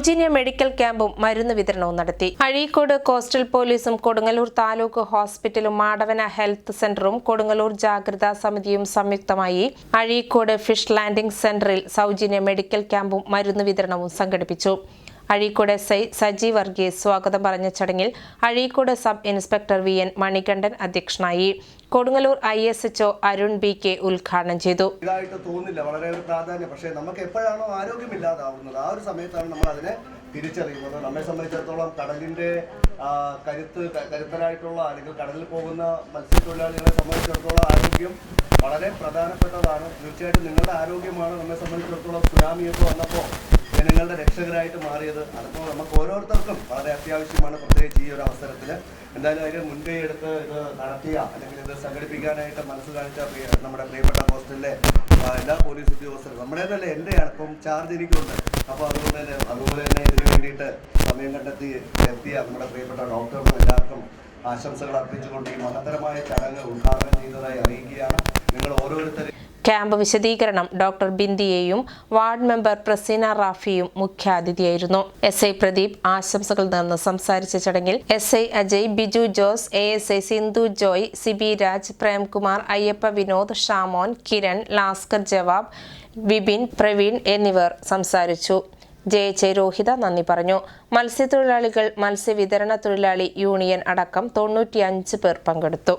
സൗജന്യ മെഡിക്കൽ ക്യാമ്പും മരുന്ന് വിതരണവും നടത്തി. അഴീക്കോട് കോസ്റ്റൽ പോലീസും കൊടുങ്ങല്ലൂർ താലൂക്ക് ഹോസ്പിറ്റലും മാടവന ഹെൽത്ത് സെന്ററും കൊടുങ്ങല്ലൂർ ജാഗ്രതാ സമിതിയും സംയുക്തമായി അഴീക്കോട് ഫിഷ് ലാൻഡിംഗ് സെന്ററിൽ സൗജന്യ മെഡിക്കൽ ക്യാമ്പും മരുന്ന് വിതരണവും സംഘടിപ്പിച്ചു. അഴീക്കോട് എസ് ഐ സജി വർഗീസ് സ്വാഗതം പറഞ്ഞ ചടങ്ങിൽ Azhikode sub inspector V N Manikandan അധ്യക്ഷനായി. Kodungallur I S HO Arun B K ഉദ്ഘാടനം ചെയ്തു. ഇതായിട്ട് തോന്നില്ല വളരെ പ്രാധാന്യം. പക്ഷേ നമുക്ക് എപ്പോഴാണോ ആരോഗ്യമില്ലാതാവുന്നത് ആ ഒരു സമയത്താണ് നമ്മൾ അതിനെ തിരിച്ചറിയുന്നത്. നമ്മെ സംബന്ധിച്ചിടത്തോളം കടലിന്റെ ആ, കരുത്ത് കരുത്തരായിട്ടുള്ള അല്ലെങ്കിൽ കടലിൽ പോകുന്ന മത്സ്യത്തൊഴിലാളികളെ സംബന്ധിച്ചിടത്തോളം ആരോഗ്യം വളരെ പ്രധാനപ്പെട്ടതാണ്. തീർച്ചയായിട്ടും നിങ്ങളുടെ ആരോഗ്യമാണ് നമ്മെ സംബന്ധിച്ചിടത്തോളം സുനാമിയൊക്കെ വന്നപ്പോൾ ജനങ്ങളുടെ രക്ഷകരായിട്ട് മാറിയത് അതിപ്പോൾ നമുക്ക് ഓരോരുത്തർക്കും വളരെ അത്യാവശ്യമാണ് പ്രത്യേകിച്ച് ഈ ഒരു അവസരത്തിൽ എന്തായാലും അതിന് മുൻകൈ എടുത്ത് ഇത് നടത്തിയ അല്ലെങ്കിൽ ഇത് സംഘടിപ്പിക്കാനായിട്ട് മനസ്സ് കാണിച്ച നമ്മുടെ പ്രിയപ്പെട്ട ഹോസ്റ്റലിലെ എല്ലാ പോലീസ് ഉദ്യോഗസ്ഥരും നമ്മുടെ തന്നെ എന്റെയാണ് ഇപ്പം ചാർജ് എനിക്കുണ്ട്. അപ്പോൾ അതുകൊണ്ട് തന്നെ അതുപോലെ തന്നെ ഇതിനു വേണ്ടിയിട്ട് സമയം കണ്ടെത്തി എത്തിയ നമ്മുടെ പ്രിയപ്പെട്ട ഡോക്ടർക്കും എല്ലാവർക്കും ആശംസകൾ അർപ്പിച്ചുകൊണ്ട് ഈ മഹത്തരമായ ചടങ്ങ് ഉദ്ഘാടനം ചെയ്തതായി അറിയിക്കുകയാണ്. നിങ്ങൾ ഓരോരുത്തരും ക്യാമ്പ് വിശദീകരണം ഡോക്ടർ ബിന്ദിയെയും വാർഡ് മെമ്പർ പ്രസീന റാഫിയും മുഖ്യാതിഥിയായിരുന്നു. എസ് ഐ പ്രദീപ് ആശംസകൾ നേർന്ന് സംസാരിച്ച ചടങ്ങിൽ S I Ajay Biju Jose A S I Sindhu Joy Sibi Raj Premkumar Ayyappa Vinod Shamon Kiran Laskar Jawab Vipin Praveen എന്നിവർ സംസാരിച്ചു. ജെ എച്ച് രോഹിത നന്ദി പറഞ്ഞു. മത്സ്യത്തൊഴിലാളികൾ മത്സ്യവിതരണ തൊഴിലാളി യൂണിയൻ അടക്കം തൊണ്ണൂറ്റിയഞ്ച് പേർ പങ്കെടുത്തു.